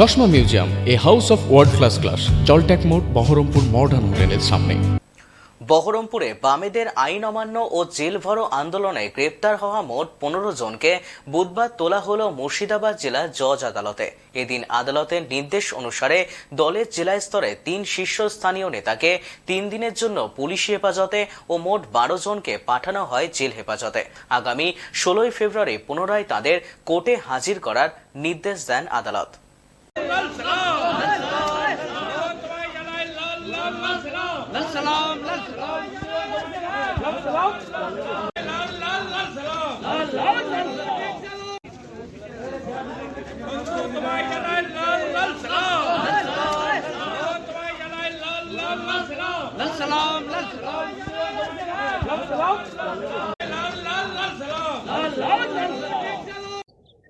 চশমা museum, a house of world class class জলট্যাক মোড়, Baharampur modern হোটেলের সামনে। বহরমপুরে বামেদের আইন অমান্য ও জেল ভরো আন্দোলনে গ্রেপ্তার হওয়া মোট পনেরো জনকে বুধবার তোলা হলো মুর্শিদাবাদ জেলা জজ আদালতে। এদিন আদালতের নির্দেশ অনুসারে দলের জেলা স্তরে তিন শীর্ষস্থানীয় নেতাকে তিন দিনের জন্য পুলিশি হেফাজতে ও মোট বারো জনকে পাঠানো হয় জেল হেফাজতে। আগামী ষোলোই ফেব্রুয়ারি পুনরায় তাদের কোর্টে হাজির করার নির্দেশ দেন আদালত।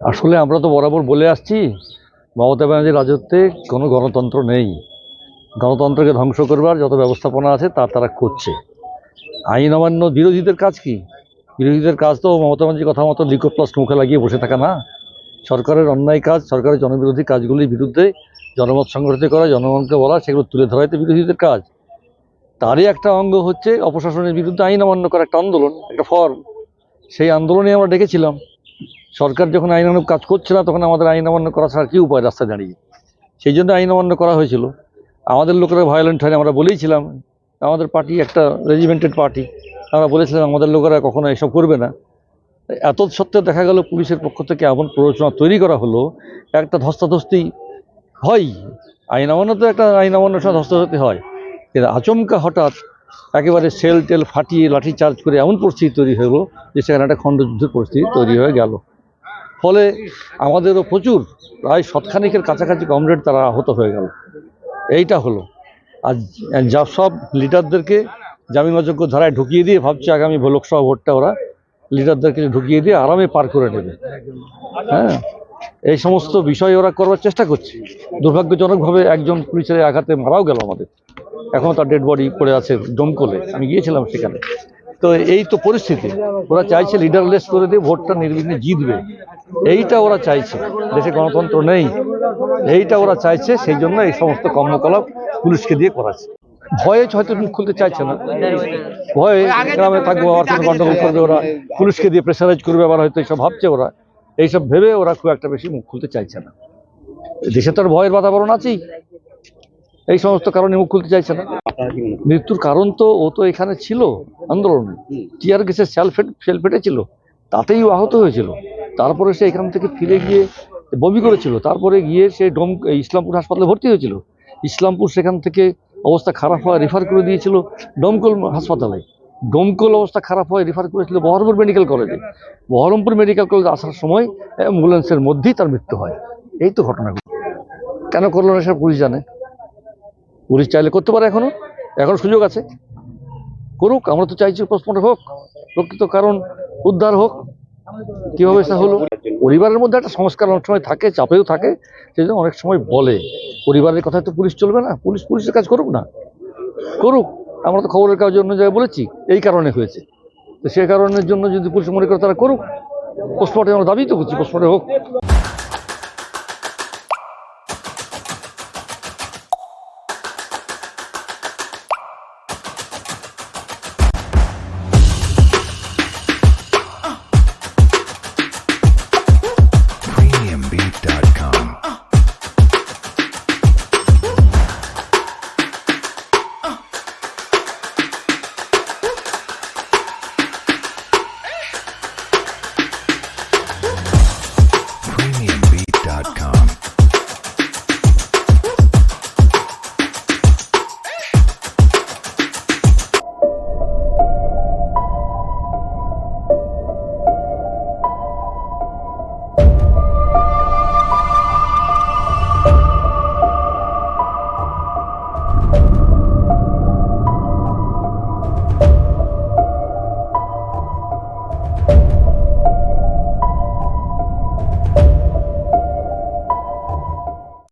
আসলে আমরা তো বরাবর বলে আসছি মমতা ব্যানার্জির রাজত্বে কোনো গণতন্ত্র নেই। গণতন্ত্রকে ধ্বংস করবার যত ব্যবস্থাপনা আছে তা তারা করছে। আইন অমান্য বিরোধীদের কাজ কি? বিরোধীদের কাজ তো মমতা ব্যানার্জির কথা মতো লিকোপ্লাস্ট মুখে লাগিয়ে বসে থাকা না। সরকারের অন্যায় কাজ, সরকারের জনবিরোধী কাজগুলির বিরুদ্ধে জনমত সংগঠিত করা, জনগণকে বলা, সেগুলো তুলে ধরাই তো বিরোধীদের কাজ। তারই একটা অঙ্গ হচ্ছে অপশাসনের বিরুদ্ধে আইন অমান্য করা একটা আন্দোলন, একটা ফর্ম। সেই আন্দোলনে আমরা ডেকেছিলাম। সরকার যখন আইন কাজ করছে না, তখন আমাদের আইন অমান্য করা ছাড়া কী উপায় রাস্তায় দাঁড়িয়ে? সেই জন্য আইন অমান্য করা হয়েছিল। আমাদের লোকেরা ভায়োলেন্ট হয়নি, আমরা বলেইছিলাম আমাদের পার্টি একটা রেজিমেন্টেড পার্টি আমরা বলেছিলাম, আমাদের লোকেরা কখনো এসব করবে না। এত সত্ত্বেও দেখা গেল পুলিশের পক্ষ থেকে এমন প্ররোচনা তৈরি করা হলো, একটা ধস্তাধস্তি হয়। আইন তো একটা আইন অমান্যর সাথে ধস্তাধস্তি হয়। কিন্তু আচমকা হঠাৎ একেবারে সেল টেল ফাটিয়ে লাঠি চার্জ করে এমন পরিস্থিতি তৈরি হলো যে সেখানে একটা খণ্ডযুদ্ধের পরিস্থিতি তৈরি হয়ে গেল। ফলে আমাদেরও প্রচুর, প্রায় শতখানিকের কাছাকাছি কমরেড তারা আহত হয়ে গেল। এইটা হলো। আর যা সব লিডারদেরকে জামিন অযোগ্য ধারায় ঢুকিয়ে দিয়ে ভাবছে আগামী লোকসভা ভোটটা ওরা লিডারদেরকে ঢুকিয়ে দিয়ে আরামে পার করে নেবে। হ্যাঁ? এই সমস্ত বিষয় ওরা করবার চেষ্টা করছে। দুর্ভাগ্যজনকভাবে একজন পুলিশের আঘাতে মারাও গেল আমাদের। এখনও তার ডেড বডি পড়ে আছে দমকলে। আমি গিয়েছিলাম সেখানে। তো এই তো পরিস্থিতি। ওরা চাইছে লিডারলেস করে দিয়ে ভোটটা নির্বিঘ্নে জিতবে। এইটা ওরা চাইছে। দেশে গণতন্ত্র নেই। এইটা ওরা চাইছে সেই জন্য এই সমস্ত কর্মকলাপ পুলিশকে দিয়ে করাচ্ছে। ভয়ে হয়তো মুখ খুলতে চাইছে না। ভয়ে গ্রামে থাকব আবার কোনো গন্ডগোল করবে ওরা। পুলিশকে দিয়ে প্রেশারাইজ করবে আবার হয়তো এইসব ভাবছে ওরা। এইসব ভেবে ওরা খুব একটা বেশি মুখ খুলতে চাইছে না। দেশে তো আর ভয়ের বাতাবরণ আছেই। এই সমস্ত কারণে মুখ খুলতে চাইছে না। মৃত্যুর কারণ তো ও তো এখানে ছিল আন্দোলনে। টিয়ার গ্যাসের সেল ফেট সেল ফেটেছিল তাতেই আহত হয়েছিল। তারপরে সে এখান থেকে ফিরে গিয়ে বমি করেছিল। তারপরে গিয়ে সে ডোম ইসলামপুর হাসপাতালে ভর্তি হয়েছিল। ইসলামপুর সেখান থেকে অবস্থা খারাপ হওয়া রেফার করে দিয়েছিল ডমকল হাসপাতালে। ডমকল অবস্থা খারাপ হয়ে রেফার করেছিল বহরমপুর মেডিকেল কলেজে বহরমপুর মেডিকেল কলেজে আসার সময় অ্যাম্বুলেন্সের মধ্যেই তার মৃত্যু হয়। এই তো ঘটনাগুলো কেন করল না সেটা পুলিশ জানে। পুলিশ চাইলে করতে পারে এখনও। এখন সুযোগ আছে। করুক, আমরা তো চাইছি পোস্টমর্টম হোক। প্রকৃত কারণ উদ্ধার হোক। কীভাবে সেটা হলো পরিবারের মধ্যে একটা সংস্কার অনেক সময় থাকে, চাপেও থাকে সেই জন্য অনেক সময় বলে। পরিবারের কথায় তো পুলিশ চলবে না, পুলিশ পুলিশের কাজ করুক না। করুক, আমরা তো খবরের কাজের অন্য জায়গায় বলেছি, এই কারণে হয়েছে। তো সে কারণের জন্য যদি পুলিশ মনে করে তারা করুক পোস্টমর্টম আমরা দাবি তো করছি পোস্টমর্টম হোক।